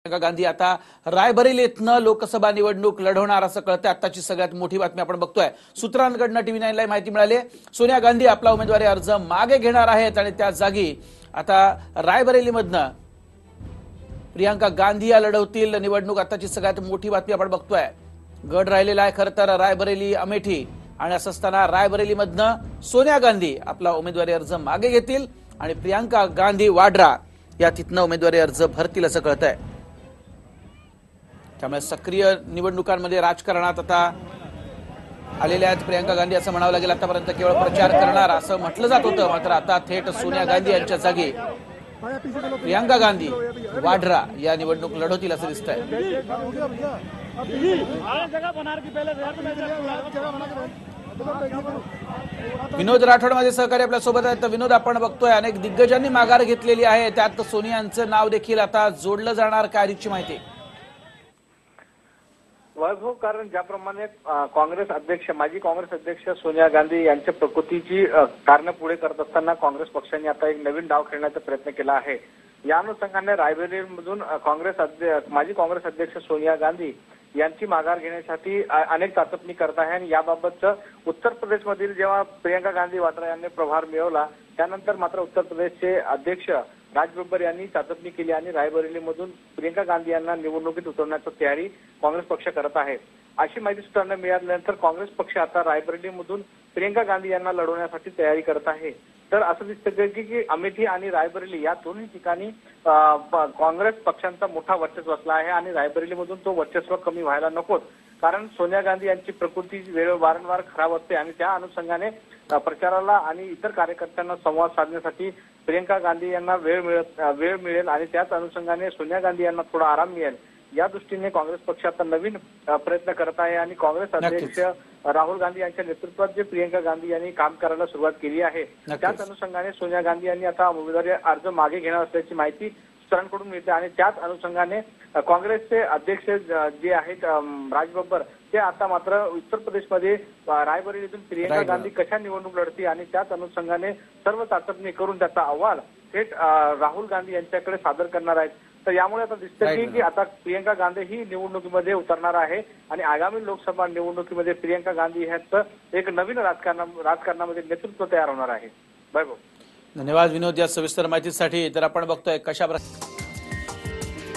प्रियंका गांधी आता रायबरेलीतनं लोकसभा निवडणूक लढवणार असं कळतं आताची सगळ्यात मोठी बातमी आपण बघतोय. सूत्रांकडनं टीव्ही नाईनला माहिती मिळाली सोनिया गांधी आपला उमेदवारी अर्ज मागे घेणार आहेत आणि त्या जागी आता रायबरेलीमधनं प्रियांका गांधी या लढवतील. निवडणूक आताची सगळ्यात मोठी बातमी आपण बघतोय. गड राहिलेला आहे खरं तर रायबरेली अमेठी. आणि असं असताना रायबरेलीमधनं सोनिया गांधी आपला उमेदवारी अर्ज मागे घेतील आणि प्रियांका गांधी वाड्रा या तिथनं उमेदवारी अर्ज भरतील असं कळत आहे त्यामुळे सक्रिय निवडणुकांमध्ये राजकारणात आता आलेल्या आहेत प्रियांका गांधी असं म्हणावं लागेल आतापर्यंत केवळ प्रचार करणार असं म्हटलं जात होतं मात्र आता थेट सोनिया गांधी यांच्या जागी प्रियांका गांधी वाड्रा या निवडणूक लढवतील असं दिसतंय. विनोद राठोड माझे सहकारी आपल्यासोबत आहेत. तर विनोद आपण बघतोय अनेक दिग्गजांनी माघार घेतलेली आहे. त्यात सोनियांचं नाव देखील आता जोडलं जाणार काय अधिकची माहिती? वैभव हो, कारण ज्याप्रमाणे काँग्रेस अध्यक्ष माजी काँग्रेस अध्यक्ष सोनिया गांधी यांच्या प्रकृतीची कारणं पुढे करत असताना काँग्रेस पक्षाने आता एक नवीन डाव खेळण्याचा प्रयत्न केला आहे. या अनुषंगाने रायबरेलीमधून काँग्रेस अध्य- माजी काँग्रेस अध्यक्ष सोनिया गांधी यांची माघार घेण्यासाठी अनेक चाचपणी करत आहे आणि याबाबतचं उत्तर प्रदेशमधील जेव्हा प्रियंका गांधी वाड्रा यांनी प्रभार मिळवला त्यानंतर मात्र उत्तर प्रदेशचे अध्यक्ष राज बब्बर यांनी चाचपणी केली आणि रायबरेलीमधून प्रियंका गांधी यांना निवडणुकीत उतरवण्याची तयारी काँग्रेस पक्ष करत आहे. अशी माहिती सूत्रांना मिळाल्यानंतर काँग्रेस पक्ष आता रायबरेलीमधून प्रियंका गांधी यांना लढवण्यासाठी तयारी करत आहे. तर असं दिसतं की की अमेठी आणि रायबरेली या दोन्ही ठिकाणी काँग्रेस पक्षांचा मोठा वर्चस्व असला आहे आणि रायबरेलीमधून तो वर्चस्व कमी व्हायला नकोत. कारण सोनिया गांधी यांची प्रकृती वेळ वारंवार खराब असते आणि त्या अनुषंगाने प्रचाराला आणि इतर कार्यकर्त्यांना संवाद साधण्यासाठी प्रियंका गांधी यांना वेळ मिळत वेळ मिळेल आणि त्याच अनुषंगाने सोनिया गांधी यांना थोडा आराम मिळेल या दृष्टीने काँग्रेस पक्ष आता नवीन प्रयत्न करत आहे आणि काँग्रेस अध्यक्ष राहुल गांधी यांच्या नेतृत्वात जे प्रियंका गांधी यांनी काम करायला सुरुवात केली आहे. त्याच अनुषंगाने सोनिया गांधी यांनी आता उमेदवारी अर्ज मागे घेणार असल्याची माहिती सूत्रांकडून मिळते आणि त्याच अनुषंगाने काँग्रेसचे अध्यक्ष ज- आहेत अम, राज बब्बर ते आता मात्र उत्तर प्रदेशमध्ये रायबरेलीतून प्रियंका. गांधी कशा निवडणूक लढती आणि त्याच अनुषंगाने सर्व चाचपणी करून त्याचा अहवाल थेट राहुल गांधी यांच्याकडे सादर करणार आहेत. तर यामुळे आता दिसतं की आता प्रियंका गांधी ही निवडणुकीमध्ये उतरणार आहे आणि आगामी लोकसभा निवडणुकीमध्ये प्रियंका गांधी ह्याचं एक नवीन राजकारणा राजकारणामध्ये नेतृत्व तयार होणार आहे. वैभव. धन्यवाद विनोद या सविस्तर माहितीसाठी तर आपण बघतोय कशा प्रकारे